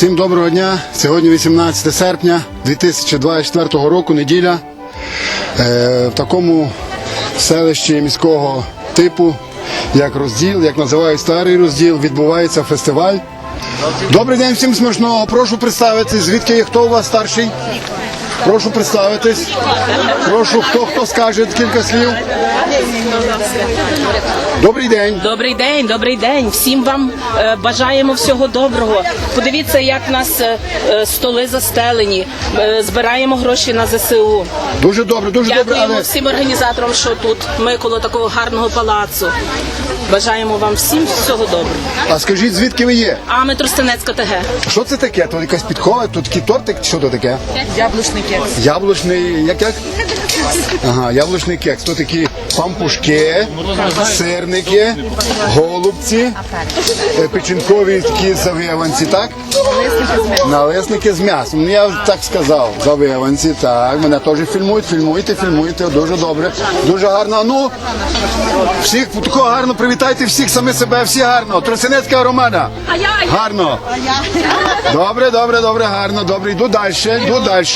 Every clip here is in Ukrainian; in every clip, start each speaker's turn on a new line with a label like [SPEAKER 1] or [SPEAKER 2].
[SPEAKER 1] Всім доброго дня. Сьогодні 18 серпня 2024 року, неділя. Е, в такому селищі міського типу, як розділ, як називають старий розділ, відбувається фестиваль. Добрий день, всім смачного. Прошу представитись, звідки є хто у вас старший? Прошу представитись. Прошу, хто хто скаже кілька слів. Добрий день.
[SPEAKER 2] Добрий день, добрий день. Всім вам е, бажаємо всього доброго. Подивіться, як в нас е, е, столи застелені. Е, збираємо гроші на ЗСУ.
[SPEAKER 1] Дуже добре, дуже добре,
[SPEAKER 2] Дякуємо
[SPEAKER 1] але
[SPEAKER 2] всім організаторам, що тут ми коло такого гарного палацу. Бажаємо вам всім всього доброго.
[SPEAKER 1] а скажіть, звідки ви є?
[SPEAKER 2] А ми Тростенецька ТГ.
[SPEAKER 1] Що це таке? То якась підкова, тут такий тортик, що то таке?
[SPEAKER 2] Яблучний кекс.
[SPEAKER 1] Яблучний, як як? Ага, яблучний кекс. То такі пампушки, сирники, голубці, е, печінкові такі завиванці, так? Налисники з м'ясом. Ну, Я так сказав. Завиванці, так. Мене теж фільмують, фільмуйте, фільмуйте. Дуже добре. Дуже гарно. А Ну, всіх такого гарно привітайте всіх саме себе, всі гарно. Тросинецька громада. Гарно. Добре, добре, добре, гарно, добре. Йду далі, йду далі.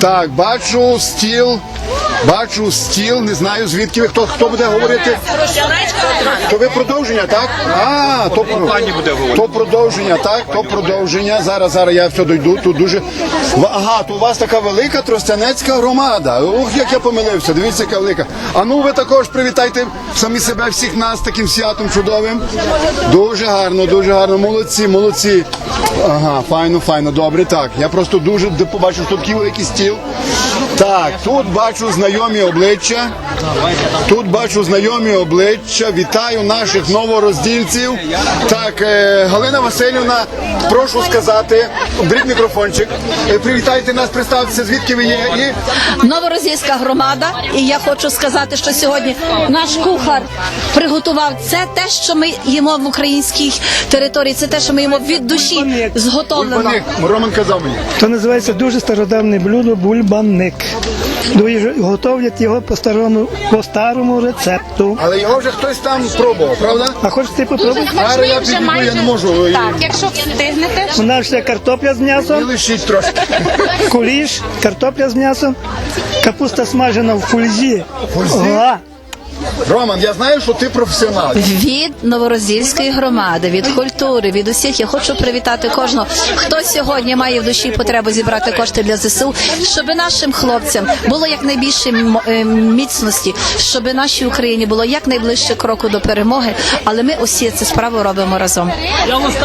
[SPEAKER 1] Так, бачу стіл. Бачу стіл, не знаю звідки ви хто хто буде говорити. То ви продовження, так? А, то, про- то продовження, так? То продовження. Зараз, зараз я все дойду. Тут дуже. Ага, то у вас така велика тростянецька громада. Ух, як я помилився. Дивіться, яка велика. А ну ви також привітайте самі себе, всіх нас таким святом чудовим. Дуже гарно, дуже гарно. Молодці, молодці. Ага, файно, файно, добре. Так. Я просто дуже побачив, що тут такий великий стіл. Так, тут бачу знайомі обличчя. Тут бачу знайомі обличчя. Вітаю наших новороздільців. Так, е, Галина Васильівна, прошу сказати, беріть мікрофончик. Е, привітайте нас, представтеся, звідки ви є. І
[SPEAKER 3] Новорозійська громада, і я хочу сказати, що сьогодні наш кухар приготував це те, що ми їмо в українській території. Це те, що ми їмо від душі зготовлено.
[SPEAKER 1] Роман казав мені.
[SPEAKER 4] То називається дуже стародавне блюдо бульбаник. Дуже готовлять його по старому по старому рецепту.
[SPEAKER 1] Але його вже хтось там пробував, правда?
[SPEAKER 4] А хочете попробувати?
[SPEAKER 1] Зараз я підійду, я не можу.
[SPEAKER 5] Так, якщо встигнете.
[SPEAKER 4] У нас ще картопля з
[SPEAKER 1] І
[SPEAKER 4] м'ясом,
[SPEAKER 1] лишіть трошки.
[SPEAKER 4] куліш, картопля з м'ясом, капуста смажена в фульзі.
[SPEAKER 1] Фульзі? Роман, я знаю, що ти професіонал.
[SPEAKER 3] Від Новороздільської громади, від культури, від усіх я хочу привітати кожного, хто сьогодні має в душі потребу зібрати кошти для ЗСУ, щоб нашим хлопцям було якнайбільше е, міцності, щоб нашій Україні було якнайближче кроку до перемоги. Але ми усі цю справу робимо разом.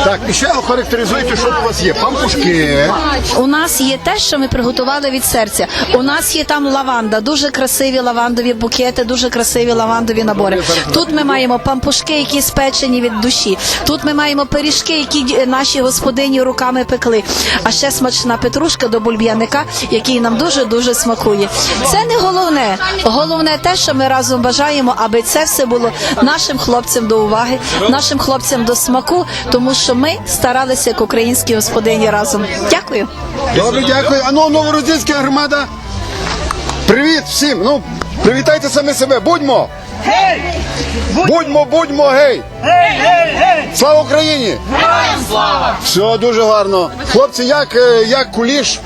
[SPEAKER 1] Так, і ще охарактеризуйте, що у вас є. Пампушки.
[SPEAKER 3] У нас є те, що ми приготували від серця. У нас є там лаванда, дуже красиві лавандові букети, дуже красиві лавандові набори. Тут ми маємо пампушки, які спечені від душі. Тут ми маємо пиріжки, які наші господині руками пекли. А ще смачна петрушка до бульб'яника, який нам дуже дуже смакує. Це не головне. Головне те, що ми разом бажаємо, аби це все було нашим хлопцям до уваги, нашим хлопцям до смаку, тому що ми старалися як українські господині разом. Дякую.
[SPEAKER 1] Добре, дякую. А ну, громада. Привіт всім. Ну, привітайте самі себе. Будьмо. Гей! Будьмо, будьмо, гей! Гей, гей, гей! Слава Україні! Героям слава! Все дуже гарно. Хлопці, як, е, як куліш?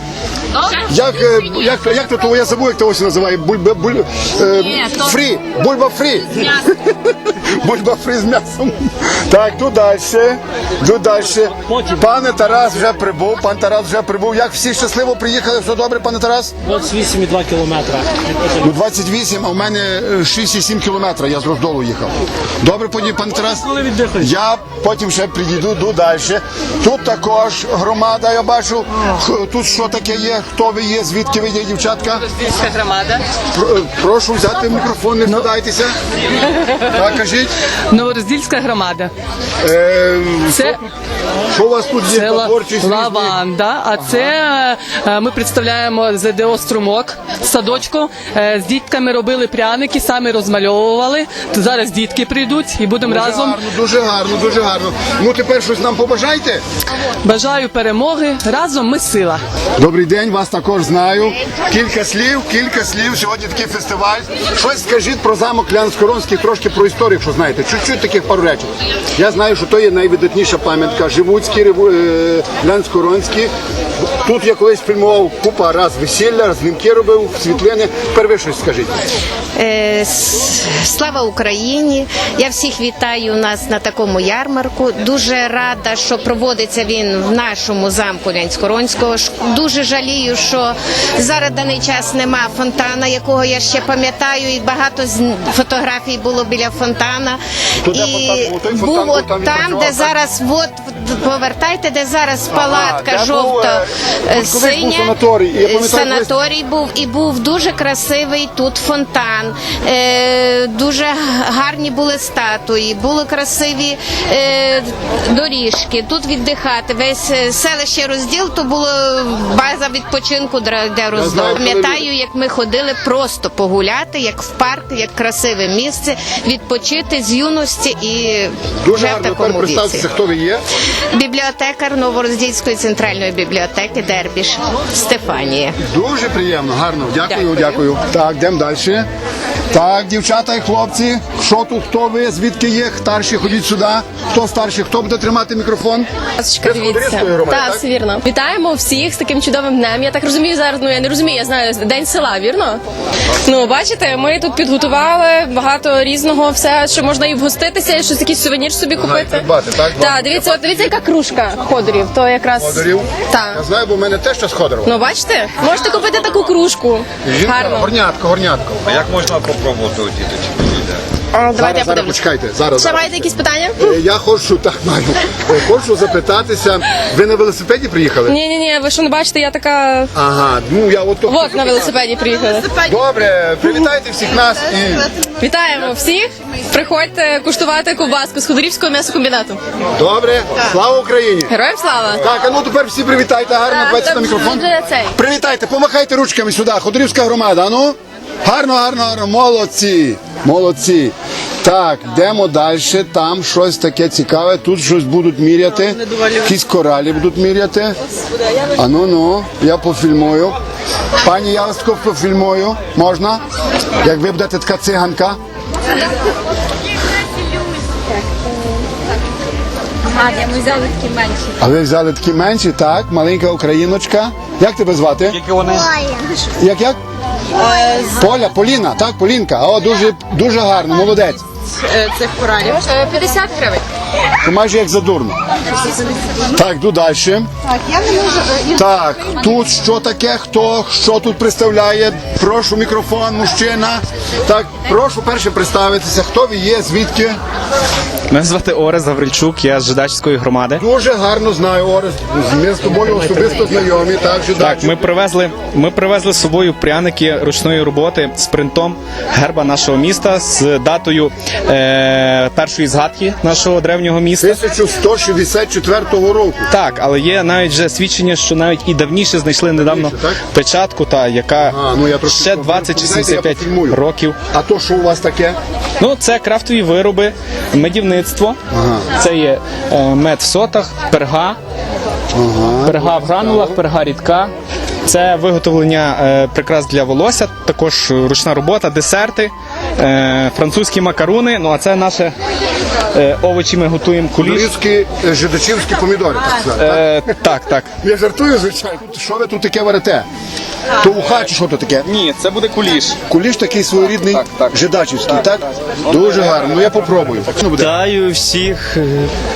[SPEAKER 1] Як, е, як, як то, то я забув, як то ось називає бульба, буль, е, фрі, бульба фрі. Бульба фрі з м'ясом. Так, тут далі, тут далі. Пане Тарас вже прибув, пан Тарас вже прибув. Як всі щасливо приїхали, все добре, пане Тарас?
[SPEAKER 6] 28,2 кілометра.
[SPEAKER 1] Ну 28, а в мене е, 6,7 кілометра, я з роздолу їхав. Добре, тоді, пане Тарас? Я потім ще підійду, йду далі. Тут також громада, я бачу. Тут що таке є? Хто ви є? Звідки ви є, дівчатка?
[SPEAKER 2] Роздільська громада.
[SPEAKER 1] Е, Прошу взяти мікрофон, не вкладайтеся. Так, кажіть. Скажіть?
[SPEAKER 5] Новороздільська громада.
[SPEAKER 1] Е,
[SPEAKER 5] Це,
[SPEAKER 1] що у вас тут є?
[SPEAKER 5] ла-
[SPEAKER 1] творчість
[SPEAKER 5] лаванда, а це е, ми представляємо ЗДО Струмок, садочку. Е, З дітками робили пряники, самі розмальовували. То Зараз дітки прийдуть і будемо разом.
[SPEAKER 1] гарно, дуже гарно, дуже гарно. Ну тепер щось нам побажайте.
[SPEAKER 5] Бажаю перемоги. Разом ми сила.
[SPEAKER 1] Добрий день, вас також знаю. Кілька слів, кілька слів. Сьогодні такий фестиваль. Щось скажіть про замок Лянськоронський, трошки про історію, якщо знаєте. Чуть-чуть таких пару речень. Я знаю, що то є найвидатніша пам'ятка. Живуцькі, е, Лянськоронські. Тут я колись фільмував купа раз весілля, знімки робив, світлини. Ви щось скажіть.
[SPEAKER 7] Е, Слава Україні! Я всіх вітаю у нас на такому ярмарку. Дуже рада, що проводиться він в нашому замку Лянськоронського. Дуже жалію, що зараз даний час нема фонтана, якого я ще пам'ятаю, і багато з фотографій було біля фонтана.
[SPEAKER 1] Де
[SPEAKER 7] і
[SPEAKER 1] фонтан був? Той фонтан
[SPEAKER 7] був
[SPEAKER 1] був, там
[SPEAKER 7] там, де зараз, от повертайте, де зараз палатка
[SPEAKER 1] був,
[SPEAKER 7] жовта
[SPEAKER 1] е,
[SPEAKER 7] е,
[SPEAKER 1] був
[SPEAKER 7] синя.
[SPEAKER 1] санаторій, я пам'ятаю,
[SPEAKER 7] Санаторій був і був дуже красивий тут фонтан. Е, дуже гарні були статуї, були красиві е, доріжки. Тут віддихати. Весь е, селище розділ то було база відпочинку для, розділу. Пам'ятаю, як ми ходили просто погуляти, як в парк, як красиве місце, відпочити з юності і
[SPEAKER 1] Дуже
[SPEAKER 7] вже в
[SPEAKER 1] гарно. Тепер
[SPEAKER 7] такому віці.
[SPEAKER 1] хто ви є.
[SPEAKER 7] Бібліотекар Новороздільської центральної бібліотеки Дербіш Стефанія.
[SPEAKER 1] Дуже приємно, гарно. Дякую, дякую. Так, йдемо далі. Так, дівчата і хлопці, що тут, хто ви, звідки є? Старші, ходіть сюди. Хто старший, хто буде тримати мікрофон? Ходорівської
[SPEAKER 8] дивіться.
[SPEAKER 1] громади,
[SPEAKER 8] Так,
[SPEAKER 1] так?
[SPEAKER 8] все вірно. Вітаємо всіх з таким чудовим днем. Я так розумію зараз. Ну я не розумію, я знаю день села, вірно? Ну бачите, ми тут підготували багато різного, все, що можна і вгоститися, і щось якийсь сувенір собі купити.
[SPEAKER 1] придбати, так?
[SPEAKER 8] Так, дивіться, от дивіться, яка кружка ходорів. То якраз
[SPEAKER 1] Ходорів? Я
[SPEAKER 8] Так.
[SPEAKER 1] знаю, бо в мене теж щось ходоров.
[SPEAKER 8] Ну бачите, можете купити таку кружку.
[SPEAKER 1] Жінка,
[SPEAKER 8] Гарно.
[SPEAKER 1] горнятко, горнятко.
[SPEAKER 9] А як можна попробувати у діточки?
[SPEAKER 8] А, Давайте
[SPEAKER 1] Зараз,
[SPEAKER 8] я
[SPEAKER 1] зараз,
[SPEAKER 8] подивлюсь.
[SPEAKER 1] почекайте, зараз.
[SPEAKER 8] Ще
[SPEAKER 1] зараз.
[SPEAKER 8] маєте якісь питання?
[SPEAKER 1] Е, Я хочу, так маю. Е, Хочу запитатися. Ви на велосипеді приїхали?
[SPEAKER 8] Ні, ні, ні, ви що не бачите, я така.
[SPEAKER 1] Ага, ну я от то-
[SPEAKER 8] Вот на велосипеді приїхали.
[SPEAKER 1] Добре, привітайте всіх нас і
[SPEAKER 8] Вітаємо всіх! Приходьте куштувати ковбаску з Ходорівського м'ясокомбінату.
[SPEAKER 1] добре. Слава Україні!
[SPEAKER 8] Героям слава!
[SPEAKER 1] Так, а ну тепер всі привітайте гарно, 20 на мікрофон. Привітайте, помахайте ручками сюди, Ходорівська громада, а ну. Гарно, гарно, гарно, молодці, молодці. Так, йдемо далі, там щось таке цікаве, тут щось будуть міряти, якісь коралі будуть міряти. А ну, ну, я пофільмую. Пані, я пофільмую, можна? Як ви будете така циганка? А ви взяли такі менші, так? Маленька україночка. Як тебе звати?
[SPEAKER 9] Вони
[SPEAKER 1] Як як? Поля, Поліна, так, Полінка. О, дуже, дуже гарно, молодець.
[SPEAKER 8] Цих коралів. 50 гривень.
[SPEAKER 1] То майже як задурно. Так, йду далі. Так, тут що таке? Хто що тут представляє? Прошу мікрофон, мужчина. Так, прошу перше представитися. Хто ви є, звідки?
[SPEAKER 10] Мене звати Орес Гаврильчук, я з Жидачівської громади.
[SPEAKER 1] Дуже гарно знаю, Орес. Ми з тобою особисто знайомі. Так,
[SPEAKER 10] Так, ми привезли, ми привезли з собою пряники ручної роботи з принтом герба нашого міста з датою е, першої згадки нашого древнього міста.
[SPEAKER 1] 1164 року.
[SPEAKER 10] Так, але є навіть вже свідчення, що навіть і давніше знайшли недавно
[SPEAKER 1] Давніше, так?
[SPEAKER 10] печатку, та яка
[SPEAKER 1] А, ну я трошки
[SPEAKER 10] ще
[SPEAKER 1] по-
[SPEAKER 10] 20 чи
[SPEAKER 1] знаєте, я
[SPEAKER 10] 75
[SPEAKER 1] пофільмую.
[SPEAKER 10] років.
[SPEAKER 1] А то, що у вас таке?
[SPEAKER 10] Ну, це крафтові вироби, медівництво. Це є е, мед в сотах, перга, перга в гранулах, перга рідка. Це виготовлення е, прикрас для волосся, також ручна робота, десерти, е, французькі макаруни. Ну а це наше е, овочі. Ми готуємо куліш.
[SPEAKER 1] Турецькі е, жидачівські помідори, так сказати. так?
[SPEAKER 10] Е, так, так.
[SPEAKER 1] Я жартую, звичайно. Що ви тут таке варите? То уха чи що то таке?
[SPEAKER 10] Ні, це буде куліш.
[SPEAKER 1] Куліш такий своєрідний
[SPEAKER 10] Так, так.
[SPEAKER 1] жидачівський, так? Дуже гарно. Ну я попробую.
[SPEAKER 11] Вітаю всіх,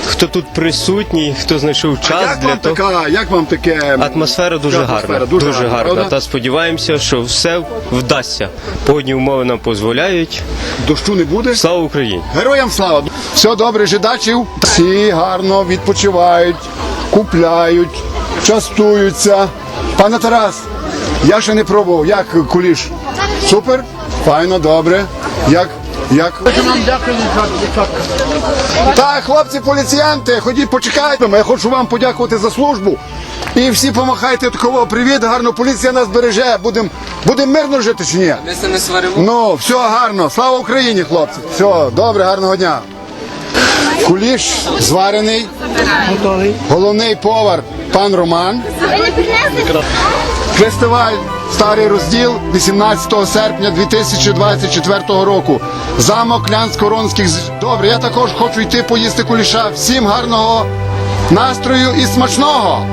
[SPEAKER 11] хто тут присутній, хто знайшов час
[SPEAKER 1] Як
[SPEAKER 11] для
[SPEAKER 1] вам
[SPEAKER 11] того.
[SPEAKER 1] така, як вам таке?
[SPEAKER 11] Атмосфера дуже
[SPEAKER 1] Атмосфера
[SPEAKER 11] гарна.
[SPEAKER 1] дуже
[SPEAKER 11] Дуже,
[SPEAKER 1] гарна,
[SPEAKER 11] гарна. Та сподіваємося, що все вдасться. Погодні умови нам дозволяють.
[SPEAKER 1] Дощу не буде?
[SPEAKER 11] Слава Україні!
[SPEAKER 1] Героям слава! Все добре, жидачів. Всі гарно відпочивають, купляють, частуються. Пане Тарас, я ще не пробував. Як куліш? Супер? Файно, добре. Як Як? Так, хлопці поліціянти, ходіть, почекайте. Я хочу вам подякувати за службу. І всі помахайте такого привіт, гарно, поліція нас береже. Будемо будем мирно жити чи ні?
[SPEAKER 12] Ми се не сваримо.
[SPEAKER 1] Ну, все гарно. Слава Україні, хлопці. Все, добре, гарного дня. Куліш зварений,
[SPEAKER 4] Готовий.
[SPEAKER 1] головний повар пан Роман. Фестиваль Старий розділ 18 серпня 2024 року. Замок Лянсько-Ронських. з- Добре, я також хочу йти поїсти куліша. Всім гарного настрою і смачного!